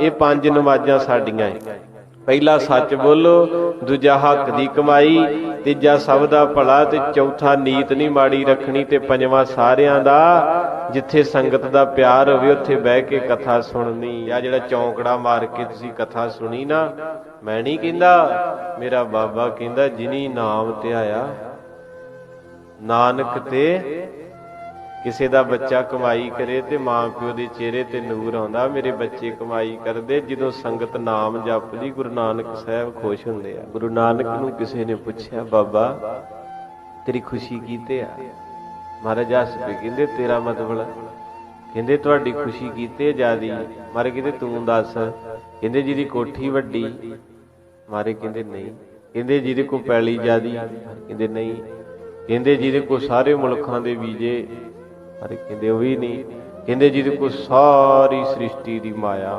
ਇਹ ਪੰਜ ਨਮਾਜ਼ਾਂ ਸਾਡੀਆਂ ਏ। ਪਹਿਲਾ ਸੱਚ ਬੋਲੋ, ਦੂਜਾ ਹੱਕ ਦੀ ਕਮਾਈ, ਤੀਜਾ ਸਭ ਦਾ ਭਲਾ ਤੇ ਚੌਥਾ ਨੀਤ ਨਹੀਂ ਮਾੜੀ ਰੱਖਣੀ ਤੇ ਪੰਜਵਾਂ ਸਾਰਿਆਂ ਦਾ। ਜਿੱਥੇ ਸੰਗਤ ਦਾ ਪਿਆਰ ਹੋਵੇ, ਉੱਥੇ ਬਹਿ ਕੇ ਕਥਾ ਸੁਣਨੀ। ਆ ਜਿਹੜਾ ਚੌਂਕੜਾ ਮਾਰ ਕੇ ਤੁਸੀਂ ਕਥਾ ਸੁਣੀ ਨਾ, ਮੈਂ ਨਹੀਂ ਕਹਿੰਦਾ, ਮੇਰਾ ਬਾਬਾ ਕਹਿੰਦਾ, ਜਿਨੀ ਨਾਮ ਧਿਆਇਆ ਨਾਨਕ ਤੇ ਕਿਸੇ ਦਾ ਬੱਚਾ ਕਮਾਈ ਕਰੇ ਤੇ ਮਾਂ ਪਿਓ ਦੇ ਚਿਹਰੇ ਤੇ ਨੂਰ ਆਉਂਦਾ, ਮੇਰੇ ਬੱਚੇ ਕਮਾਈ ਕਰਦੇ, ਜਦੋਂ ਸੰਗਤ ਨਾਮ ਜਪਦੀ ਗੁਰੂ ਨਾਨਕ ਸਾਹਿਬ ਖੁਸ਼ ਹੁੰਦੇ ਆ। ਗੁਰੂ ਨਾਨਕ ਨੂੰ ਕਿਸੇ ਨੇ ਪੁੱਛਿਆ, ਬਾਬਾ, ਤੇਰੀ ਖੁਸ਼ੀ ਕੀਤੇ ਆ? ਮਹਾਰਾਜ ਆਸਪੇ ਕਹਿੰਦੇ, ਤੇਰਾ ਮਤਲਬ ਕਹਿੰਦੇ, ਤੁਹਾਡੀ ਖੁਸ਼ੀ ਕੀਤੇ ਜਿਆਦੀ? ਮਾਰੇ ਕਹਿੰਦੇ, ਤੂੰ ਦੱਸ। ਕਹਿੰਦੇ, ਜਿਹਦੀ ਕੋਠੀ ਵੱਡੀ। ਮਾਰੇ ਕਹਿੰਦੇ, ਨਹੀਂ। ਕਹਿੰਦੇ, ਜਿਹਦੇ ਕੋ ਪੈਲੀ ਜਿਆਦੀ? ਕਹਿੰਦੇ, ਨਹੀਂ। ਕਹਿੰਦੇ, ਜਿਹਦੇ ਕੋ ਸਾਰੇ ਮੁਲਕਾਂ ਦੇ ਵੀਜੇ ਮਾਰੇ ਕਹਿੰਦੇ ਉਹ ਵੀ ਨਹੀਂ। ਕਹਿੰਦੇ ਜਿਹਦੇ ਕੋਲ ਸਾਰੀ ਸ੍ਰਿਸ਼ਟੀ ਦੀ ਮਾਇਆ